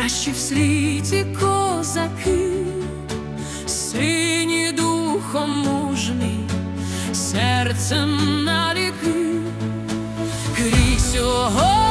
кращі в світі козаки, сині духом мужні, серцем наліки крізь сього.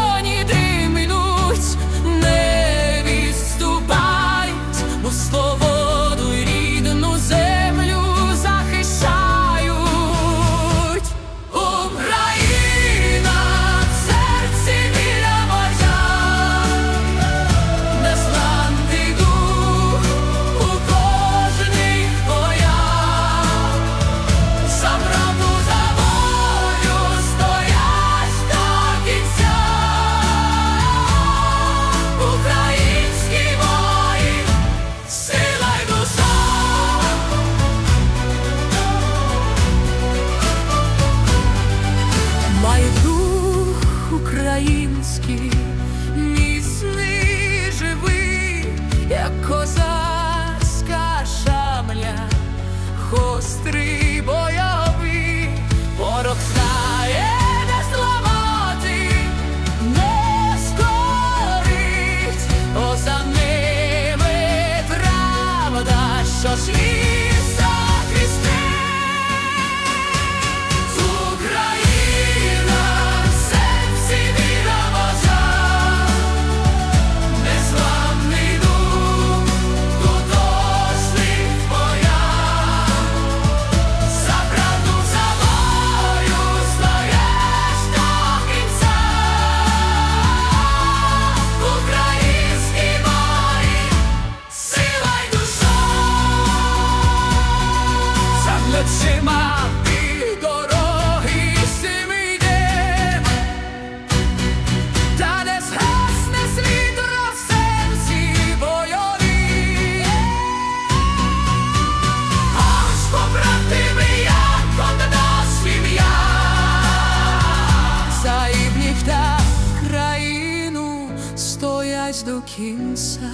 кінця,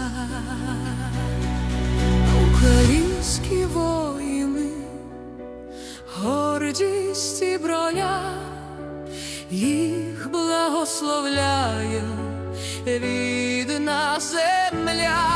українські воїни, гордість і броя, їх благословляє рідна земля.